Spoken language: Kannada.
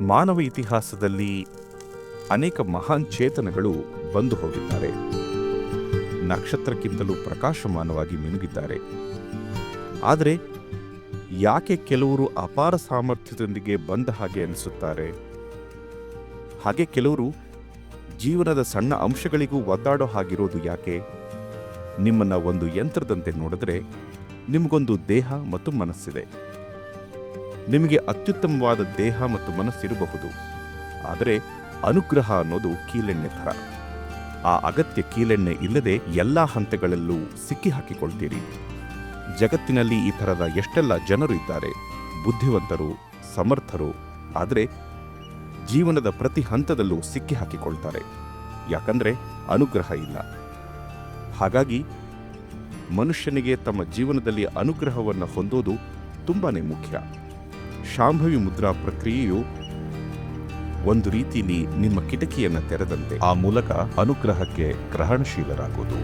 ಮಾನವ ಇತಿಹಾಸದಲ್ಲಿ ಅನೇಕ ಮಹಾನ್ ಚೇತನಗಳು ಬಂದು ಹೋಗಿದ್ದಾರೆ. ನಕ್ಷತ್ರಕ್ಕಿಂತಲೂ ಪ್ರಕಾಶಮಾನವಾಗಿ ಮಿನುಗಿದ್ದಾರೆ. ಆದರೆ ಯಾಕೆ ಕೆಲವರು ಅಪಾರ ಸಾಮರ್ಥ್ಯದೊಂದಿಗೆ ಬಂದ ಹಾಗೆ ಅನಿಸುತ್ತಾರೆ? ಹಾಗೆ ಕೆಲವರು ಜೀವನದ ಸಣ್ಣ ಅಂಶಗಳಿಗೂ ಒದ್ದಾಡೋ ಹಾಗಿರೋದು ಯಾಕೆ? ನಿಮ್ಮನ್ನು ಒಂದು ಯಂತ್ರದಂತೆ ನೋಡಿದ್ರೆ ನಿಮಗೊಂದು ದೇಹ ಮತ್ತು ಮನಸ್ಸಿದೆ. ನಿಮಗೆ ಅತ್ಯುತ್ತಮವಾದ ದೇಹ ಮತ್ತು ಮನಸ್ಸಿರಬಹುದು. ಆದರೆ ಅನುಗ್ರಹ ಅನ್ನೋದು ಕೀಲೆಣ್ಣೆ ಥರ. ಆ ಅಗತ್ಯ ಕೀಲೆಣ್ಣೆ ಇಲ್ಲದೆ ಎಲ್ಲಾ ಹಂತಗಳಲ್ಲೂ ಸಿಕ್ಕಿ ಹಾಕಿಕೊಳ್ತೀರಿ ಜಗತ್ತಿನಲ್ಲಿ ಈ ಥರದ ಎಷ್ಟೆಲ್ಲ ಜನರು ಇದ್ದಾರೆ, ಬುದ್ಧಿವಂತರು, ಸಮರ್ಥರು, ಆದರೆ ಜೀವನದ ಪ್ರತಿ ಹಂತದಲ್ಲೂ ಸಿಕ್ಕಿ ಹಾಕಿಕೊಳ್ತಾರೆ ಯಾಕಂದ್ರೆ ಅನುಗ್ರಹ ಇಲ್ಲ. ಹಾಗಾಗಿ ಮನುಷ್ಯನಿಗೆ ತಮ್ಮ ಜೀವನದಲ್ಲಿ ಅನುಗ್ರಹವನ್ನು ಹೊಂದೋದು ತುಂಬಾನೇ ಮುಖ್ಯ. ಶಾಂಭವಿ ಮುದ್ರಾ ಪ್ರಕ್ರಿಯೆಯು ಒಂದು ರೀತಿಯಲ್ಲಿ ನಿಮ್ಮ ಕಿಟಕಿಯನ್ನು ತೆರೆದಂತೆ ಆ ಮೂಲಕ ಅನುಗ್ರಹಕ್ಕೆ ಗ್ರಹಣಶೀಲರಾಗುವುದು